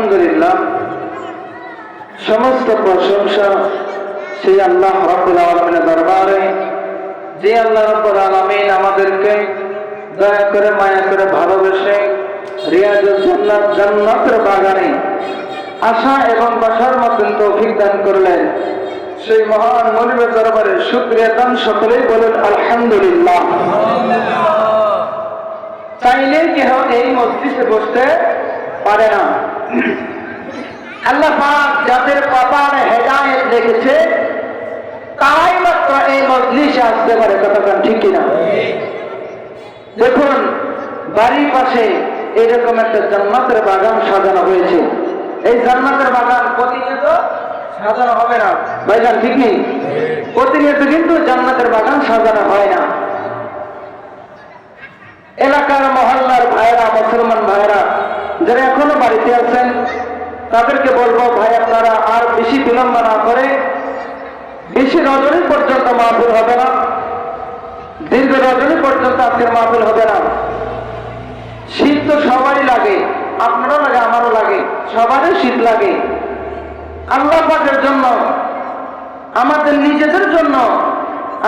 আলহামদুলিল্লাহ, সমস্ত প্রশংসা সেই আল্লাহ রব্বুল আলমিনের দরবারে, যে আল্লাহ রব্বুল আলমিন আমাদেরকে দয়া করে, মায়া করে ভালোবেসে রিয়াজুল জান্নাত জান্নাতের বাগানে আশা এবং বাসার মতন তৌফিক দান করলেন। সেই মহান মনিবের দরবারে শুক্রিয়া দান সকলেই বলেন, আলহামদুলিল্লাহ। চাইলে কেহ এই মসজিদে বসতে পারে না। আল্লাহ যাদের কপালে হেদায়েত রেখেছে, তারাই মাত্র এই মজলিসে আসতে পারে কতক্ষণ ঠিক কিনা? দেখুন, বাড়ির পাশে এরকম একটা জান্নাতের বাগান সাজানো হয়েছে। এই জান্নাতের বাগান প্রতিনিয়ত সাজানো হবে না। ভাইজান, ঠিক নেই? প্রতিনিয়ত কিন্তু জান্নাতের বাগান সাজানো হয় না। এলাকার মহল্লার ভাইরা মুসলমান ভাইরা যারা এখনও বাড়িতে আছেন, তাদেরকে বলব, ভাই, আপনারা আর বেশি বিলম্ব না করে বেশি রজনী পর্যন্ত মাহফিল হবে না। দীর্ঘ রজনী পর্যন্ত আজকের মাহফিল হবে না। শীত তো সবারই লাগে, আপনারও লাগে, আমারও লাগে, সবারই শীত লাগে। আল্লাহ পাকের জন্য, আমাদের নিজেদের জন্য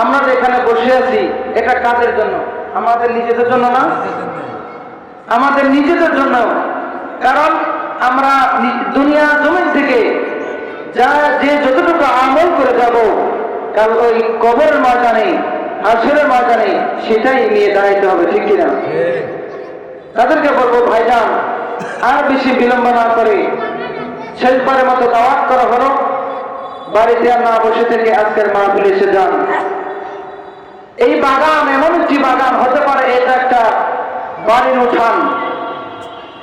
আমরা এখানে বসে আছি, এটা কাদের জন্য? আমাদের নিজেদের জন্য না? আমাদের নিজেদের জন্য। কারণ আমরা দুনিয়া জমিন থেকে যা, যে যতটুকু আমল করে যাব, কাল ওই কবরের ময়দানে, হাসরের ময়দানে সেটাই নিয়ে দাঁড়াইতে হবে, ঠিক কিনা? তাদেরকে বলব, ভাইজান, আর বেশি বিলম্ব না করে শেষবারের মতো দাওয়াত করা হলো। বাড়িতে আর না বসে থেকে আজকের মা মাহফিল এসে যান। এই বাগান এমন একটি বাগান, হতে পারে এটা একটা বাড়ির উঠান।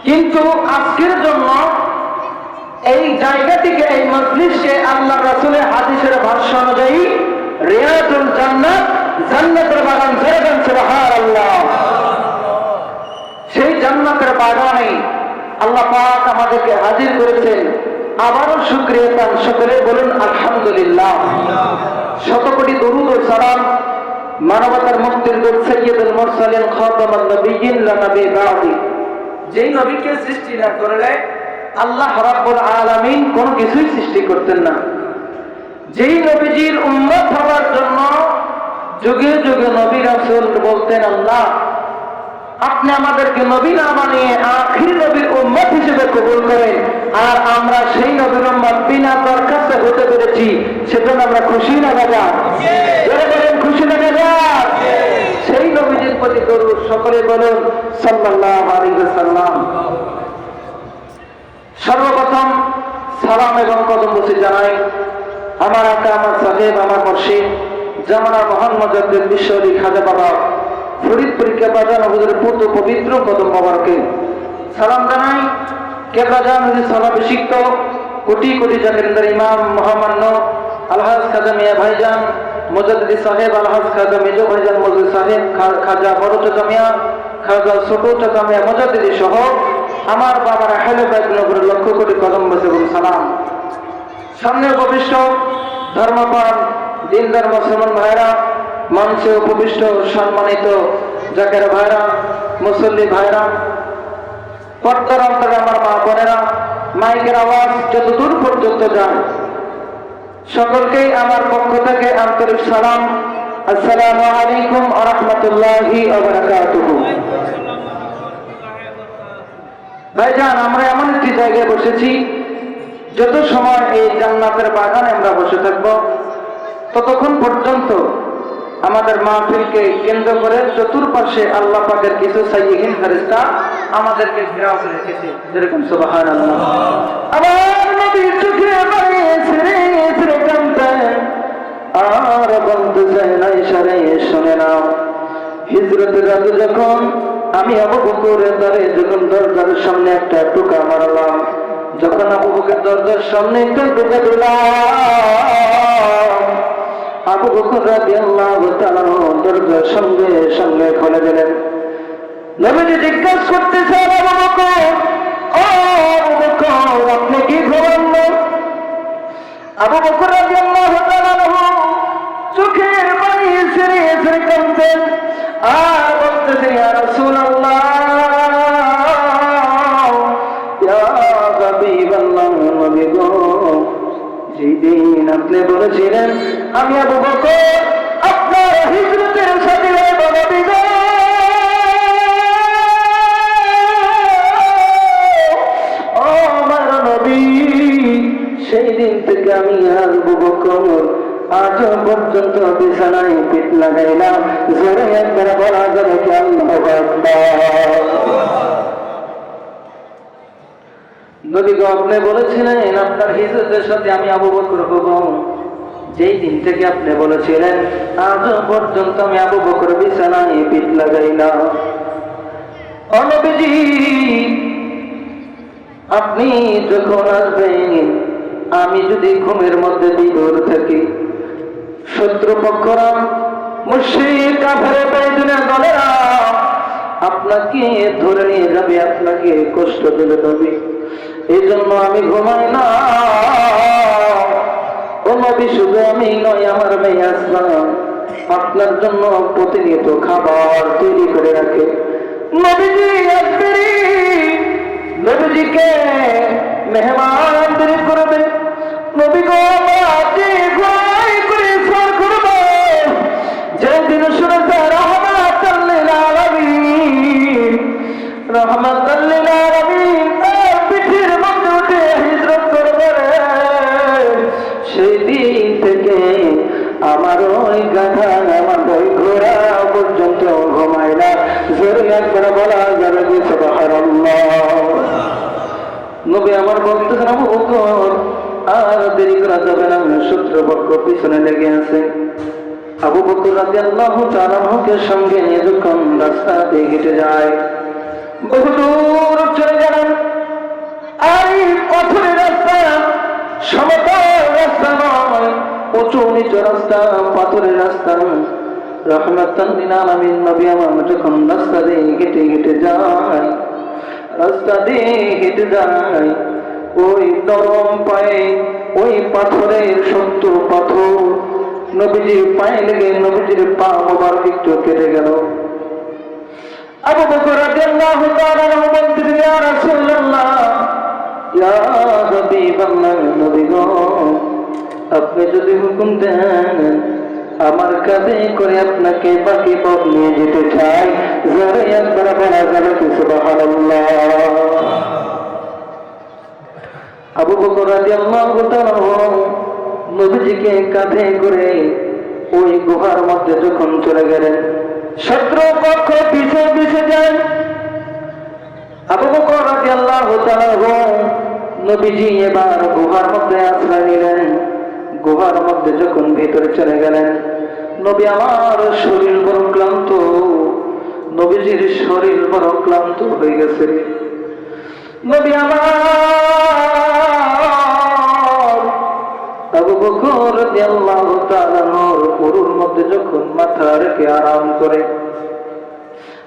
কিন্তু আজকের জন্য এই জায়গাটিকে এই মজলিসকে আল্লাহ রাসুলের হাদিসের ভাষ্য অনুযায়ী রিয়াজুল জান্নাত, জান্নাতের বাগান জেরেবেন সুবহান আল্লাহ সেই জান্নাতের বাগানে আল্লাহ পাক আমাদেরকে হাজির করেছেন। আবারও শুক্রিয়া তান সকলে, বলুন আলহামদুলিল্লাহ। শত কোটি দরুদ ও সালাম মানবতার মুক্তির দূত সৈয়দুল মুরসালিন খাতামুন নবিয়্যিন লা নবী বাদি যেই নবীকে সৃষ্টি না করলে আল্লাহ রাব্বুল আলামিন কোনো কিছুই সৃষ্টি করতেন না। যেই নবীজির উম্মত হওয়ার জন্য যুগে যুগে নবী রাসূল বলতেন আল্লাহ আপনি আমাদেরকে নবী না বানিয়ে আখির নবীর উম্মত হিসেবে কবুল করেন। আর আমরা সেই নবীর উম্মত বিনা দরখাস্তে হতে পেরেছি সেজন্য আমরা খুশি না বলেন খুশি না গাজা সেই নবীজির প্রতি দরুদ সকলে বলুন সর্বপ্রথম সালাম এবং কদম বসে জানাই আমার আকা, আমার সাহেব আমার মুর্শিদ জামানা মোহাম্মদ আব্দুল বিশ্বরী খাজা বাবা ফরিদপুর কেবাজান হুজুরের পুত্র পবিত্র কদম বাবাকে সালাম জানাই কেবাজান হুজুর সমাবেশিক্ত কোটি কোটি জাকিরদার ইমাম মহামান্য আলহাজ খাজা মিয়া ভাইজান মুজাদ্দি সাহেব আলহাজ খাজা মেজো ভাইজান মজুদ সাহেব খাজা বড় চাচা মিয়া খাজা ছোট চাচা মিয়া মুজাদ্দি সহ আমার বাবার হেলে বাইকুনগরের লক্ষ কোটি কদম বসে এবং সালাম। সামনে উপবিষ্ট ধর্মপান দিনদার মুসলমান ভাইরা, মঞ্চে উপবিষ্ট সম্মানিত জাকের ভাইরা, মুসল্লি ভাইরা, পর্দার অন্তরে আমার মা বোনেরা, মাইকের আওয়াজ যত দূর পর্যন্ত যায়, সকলকেই আমার পক্ষ থেকে আন্তরিক সালাম। আসসালামু আলাইকুম আ রহমতুল্লাহি ভাইজান, আমরা এমন একটি জায়গায় বসেছি, যত সময় এই জান্নাতের বাগানে আমরা বসে থাকব, ততক্ষণ পর্যন্ত আমাদের মাহফিলকে কেন্দ্র করে চতুর্পাশে আল্লাহ পাকের কিছু সাইয়িহীন ফেরেশতা আমাদেরকে ঘেরাও করে রেখেছে। যেরকম আমার নবীর চোখে আর বলতে চাই না ইশারে শুনে নাও। হিজরতের রাতে যখন আমি আবু বকরের দ্বারে যখন দরজার সামনে একটা টুকা মারলাম, যখন আবু বকর দরজার সামনে একটা টুকা দিলাম, আবু বকর রাদিয়াল্লাহু তাআলা দরজার সঙ্গে সঙ্গে খুলে দিলেন, নবীজি জিজ্ঞাসা করতেছেন আবু বকর, ও আবু বকর, আপনি কি ঘুমান আবু বকর বলেছিলেন, আমি আবু বকর, আপনার হিজরতের সাথে সেই দিন থেকে আমি আর বকর পর্যন্ত বিছানায় লাগাইলাম। জোরে একবার বলা যাবে কি গো, আপনি বলেছিলেন, আপনার হিজরতের সাথে আমি আবু বকর হব। যেই দিন থেকে আপনি বলেছিলেন আজ পর্যন্ত আমি আবু বকর বিছানায় পিঠ লাগাইলাম অনবীজি, আপনি যখন আসবেন, আমি যদি ঘুমের মধ্যে বিদুর থাকি, শত্রুপক্ষরা মুর্শিদ কাফের বেদনা দলেরা আপনাকে ধরে নিয়ে যাবে, আপনাকে কষ্ট দেবে তবে। এই জন্য আমি ঘুমাই না। ও শুধু আমি নয়, আমার মেয়ে আসলাম আপনার জন্য প্রতিনিয়ত খাবার তৈরি করে রাখে। নবীজি আসবেন নবীজিকে মেহমান নদী করবে নবী গো শত্রুপক্ষ পিছনে লেগে আছে। আবু বকর কে সঙ্গে নিয়ে যখন রাস্তা দিয়ে হেঁটে যায়, বহু দূর চলে গেলেন। পাথরের রাস্তা, সমতল রাস্তা নয়, উঁচু নিচু রাস্তা, পাথরের রাস্তা। রহমাতান লিল আলামিন নবী আমার যখন রাস্তা দিয়ে হেঁটে হেঁটে যায়, রাস্তা দিয়ে হেঁটে যায়, ওই নরম পায়ে ওই পাথরের সত্য পাথর। নবীজির পায়ে লেগে নবীজির পা মোবারক একটু কেটে গেল। আপনি যদি হুকুম দেন, আমার কাঁধে করে আপনাকে বাকি পথ নিয়ে যেতে চাই। জোরে একবার বলা যাবে কি সুবহানাল্লাহ? আবু বকর রাদিয়াল্লাহু তাআলা নবীজিকে কাঁধে করে ওই গুহার মধ্যে যখন চলে গেলেন, শত্রু পক্ষ পিছে পিছে যায়। আবু বকর রাদিয়াল্লাহু তাআলা নবীজি এবার গুহার মধ্যে আশ্রয় নিলেন। গুহার মধ্যে যখন ভিতরে চলে গেলেন, নবী আমার শরীর বড় ক্লান্ত, নবীজির শরীর বড় ক্লান্ত হয়ে গেছে নবী আমার। আবু বকর রাদিয়াল্লাহু তাআলা উরুর মধ্যে যখন মাথা রেখে আরাম করে,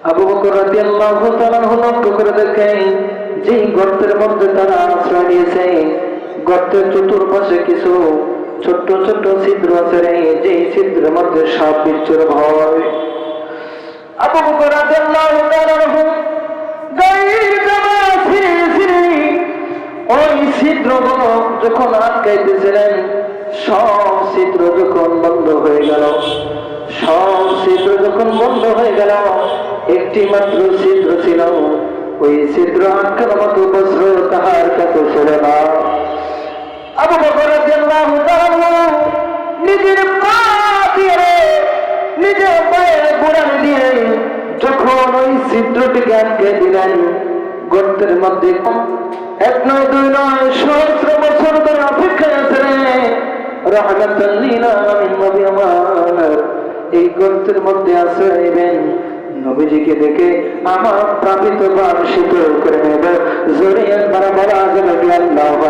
আবু বকর রাদিয়াল্লাহু তাআলা লক্ষ্য করে দেখে যে গর্তের মধ্যে তারা আশ্রয় নিয়েছে, গর্তের চতুর্পাশে কিছু ছোট্ট ছোট্ট ছিদ্র আছে রে যে ছিদ্রের মধ্যে সাপ বিচ্ছুর আবু বকর রাদিয়াল্লাহু তাআলা ছিঁড়ে ছিঁড়ে ওই ছিদ্রগুলো যখন আটকাইতেছিলেন, সব ছিদ্র যখন বন্ধ হয়ে গেল, সব ছিদ্র যখন বন্ধ হয়ে গেল, একটি মাত্র ছিদ্র ছিল। ওই ছিদ্র আটকানো মতো বস্ত্র তাহার কাছে ছিল না। আবু বকর রাদিয়াল্লাহু তাআলা নিজের পা দিয়ে নিজের পায়ের গোড়াল দিয়ে যখন ওই ছিদ্রটিকে আটকে দিলেন গর্তের মধ্যে এক নয়, দুই নয়, সহস্র বছর ধরে অপেক্ষায় আছে রে। এই গর্তের মধ্যে নেবেন নবীজিকে দেখে আমার প্রাপিত বার শীতল করে নেবে। জোরে একবার বলা আল্লাহু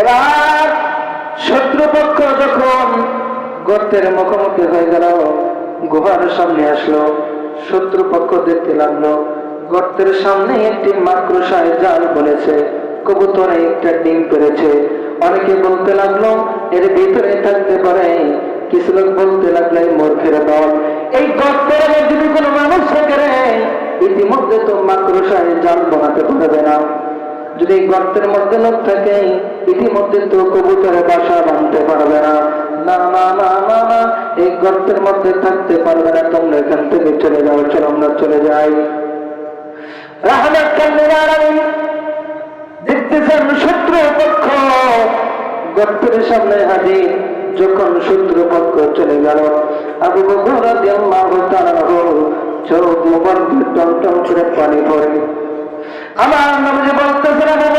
এবার শত্রুপক্ষ যখন গর্তের মুখোমুখি হয়ে গেল, গুহার সামনে আসলো। শত্রুপক্ষ দেখতে লাগল। গর্তের সামনে একটি মাকড়সায় জাল বলেছে কবুতরে একটা ডিম পেরেছে। অনেকে বলতে লাগল, এর ভিতরে থাকতে পারে। কিছু লোক বলতে লাগল, এই মূর্খের দল, এই গর্তের যদি কোনো মানুষ থাকে রে, ইতিমধ্যে তো মাকড়সায় জাল বানাতে পারবে না। যদি গর্তের মধ্যে লোক থাকে, ইতিমধ্যে তো কবুতরে বাসা বাঁধতে পারবে না। না না না না না। এই গর্তের মধ্যে থাকতে পারবে না। তোমরা এখান থেকে চলে যাও, চলো, আমরা চলে যাই। আমার নবীজি বলতেছেন, আবু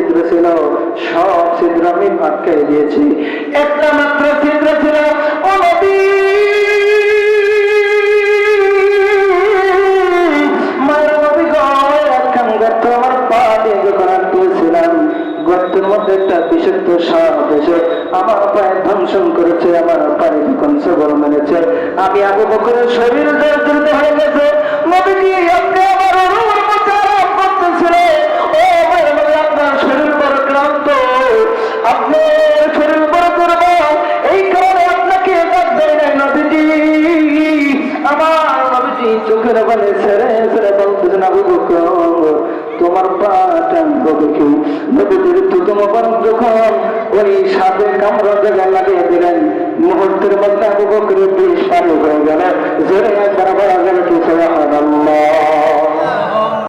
ছিদ্র ছিল, সব ছিদ্র আমি আটকাই দিয়েছি। একটা মাত্র ছিদ্র ছিল আমার গর্তের মধ্যে একটা পায়ে করেছে, আমার পায়ে যখন সবল মেরেছে। আমি আবু বকরের শরীর হয়ে মধ্যে আবু বকরের বিষ পানি হয়ে গেল